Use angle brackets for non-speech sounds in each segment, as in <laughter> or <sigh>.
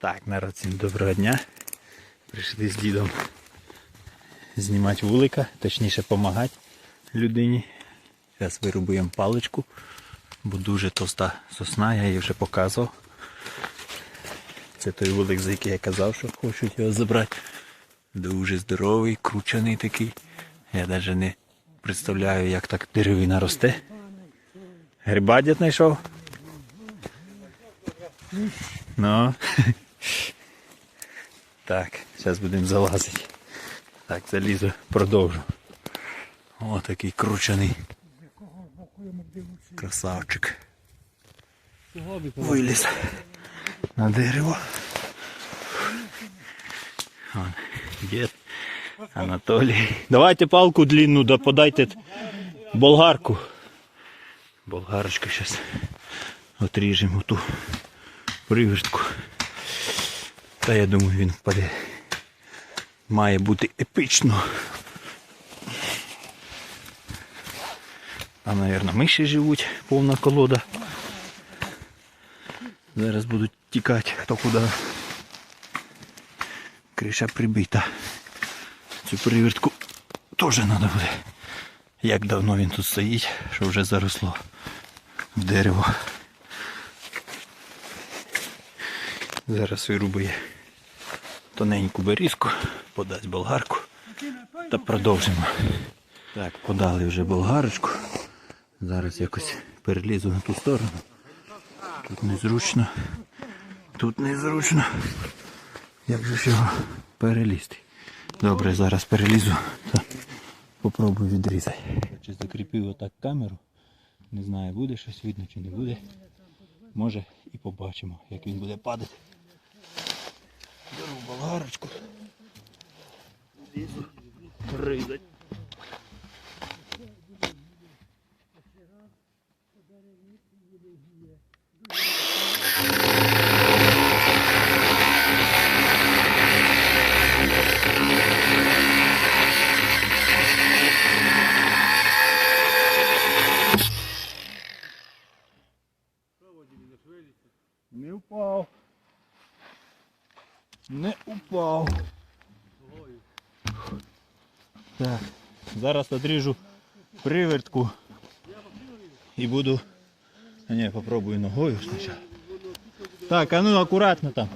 Так, народ, всім доброго дня. Прийшли з дідом знімати вулика, точніше допомагати людині. Зараз вирубуємо паличку, бо дуже товста сосна, я її вже показував. Це той вулик, за який я казав, що хочуть його забрати. Дуже здоровий, кручений такий. Я навіть не представляю, як так деревина росте. Гриба дід знайшов? Ну. Так, зараз будемо залазити. Так, залізу, продовжу. О, такий кручений. Красавчик. Виліз на дерево. Вон, дід Анатолій. Давайте палку длинну, да подайте болгарку. Болгарочку зараз отріжемо ту привертку. Та я думаю він впаде. Має бути епічно. Там, мабуть, миші живуть, повна колода. Зараз будуть тікати хто куди. Криша прибита. Цю привертку теж треба буде. Як давно він тут стоїть, що вже заросло в дерево. Зараз вирубує тоненьку берізку, подасть болгарку та продовжимо. Так, подали вже болгарочку. Зараз якось перелізу на ту сторону. Тут незручно. Тут незручно. Як же ж його перелізти? Добре, зараз перелізу та попробую відрізати. Чи закріпив отак камеру. Не знаю, буде щось видно чи не буде. Може і побачимо, як він буде падати. Беру болгарочку. Лізу. Ризать. Не упав. Не упав. Так, зараз одріжу привертку і буду. А ні, попробую ногою спочатку. Так, а ну акуратно там.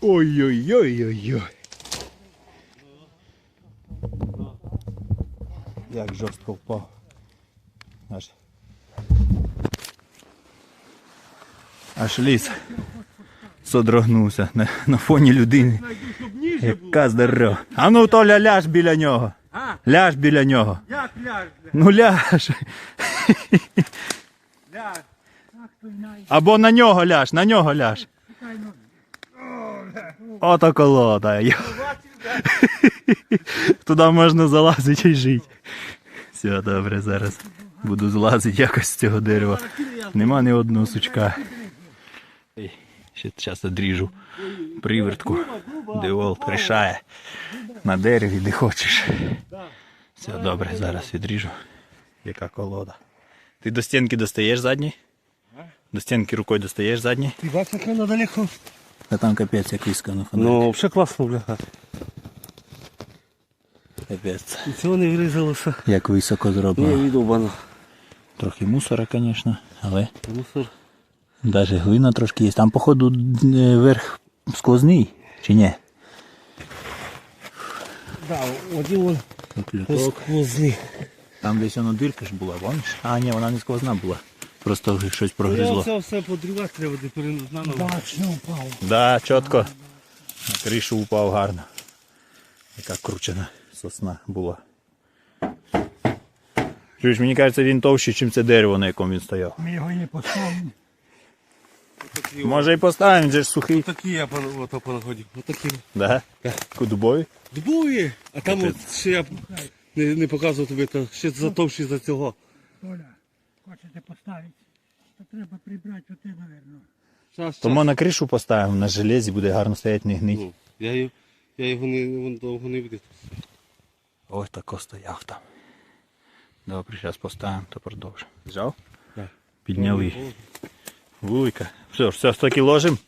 Ой-ой-ой-ой-ой. Як жорстко впав. Аж. Аж ліс содрогнувся на, на фоні людини. Яка здорова. А ну Толя ляж біля нього. Ляж біля нього. Як ляж. Ну ляж. Ляж. Або на нього ляж, на нього ляж. Ото колода. Туди можна залазити і жити. Все, добре, зараз буду злазити якось з цього дерева. Нема ні одного сучка. Ей, Ще зараз одріжу привертку. Деволт рішає. На дереві де хочеш. Все добре, зараз відріжу. Яка колода. Ти до стінки достаєш задній? До стінки рукою достаєш задній? Ти бачиш, як воно далеко? А там капець як вискано. Ну, все класно, бляха. Капець. І цього не врізалося. Як високо зроблено. відобано. Трохи мусора, звісно, але Мусор. Навіть глина трошки є. Там, походу, е, верх сквозний, чи ні? Да, один вон сквозний. Там десь воно дирка ж була, помніш? А, ні, вона не сквозна була. Просто щось прогризло. Це все подрівати треба де перенано. Бачно впав. Да, чітко. На кришу упав гарно. Яка кручена сосна була. Чуєш, мені кажеться, він товщий, ніж це дерево, на якому він стояв. Ми його не поставимо. Може і поставимо, він же ж сухий. Такі я ото понаходив. Отакі. Да? Дубовий? Дубові. А там от ще я не, не показував тобі, то ще затовші за цього. Толя, хочете поставити? То треба прибрати оте, напевно. Щас, Тому на кришу поставимо, на железі буде гарно стояти, не гнить. Ну, я, його- я його не, вон довго не видав. Ось тако стояв там. Добре, зараз поставимо, то продовжимо. Взяв? Так. Підняли. Вулика. Все, все ж таки ложим.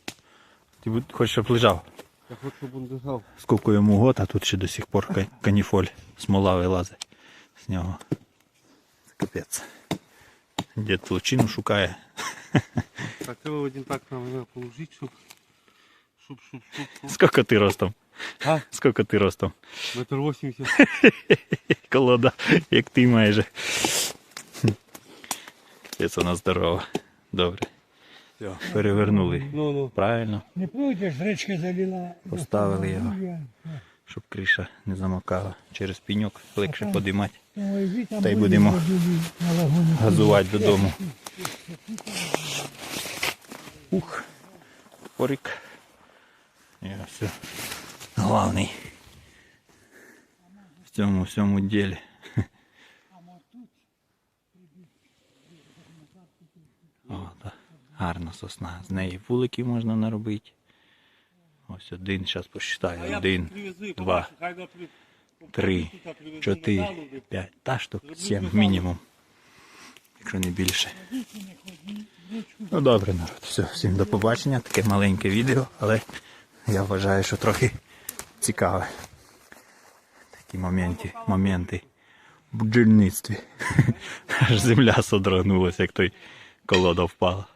Ти хочеш, щоб лежав. Я хочу, щоб він лежав. Скільки йому год, а тут ще до сих пор ка- каніфоль, смола вилазить з нього. Це капець. Дід лучину шукає. <laughs> Так, треба один так на мене положити, щоб... Щоб, щоб, щоб, щоб. Скільки ти ростом? А? Скільки ти ростом? Метр вісімдесят. <laughs> Колода, як ти майже. Капець вона здорова. Добре. Все, перевернули. Ну, ну. Правильно, Не ж речка залила. Поставили його. щоб криша не замокала. Через піньок легше подимати. Та й будемо газувати додому. Ух, порик. Я все. Главний. В цьому всьому ділі. О, да. Гарна сосна. З неї вулики можна наробити. Ось один, зараз посчитаю. Один, два, три, чотири, п'ять. Та штук сім мінімум. Якщо не більше. Ну добре, народ. Все, всім до побачення. Таке маленьке відео, але я вважаю, що трохи цікаве. Такі моменти, моменти бджільництві. <laughs> Аж земля содрогнулася, як той колода впала.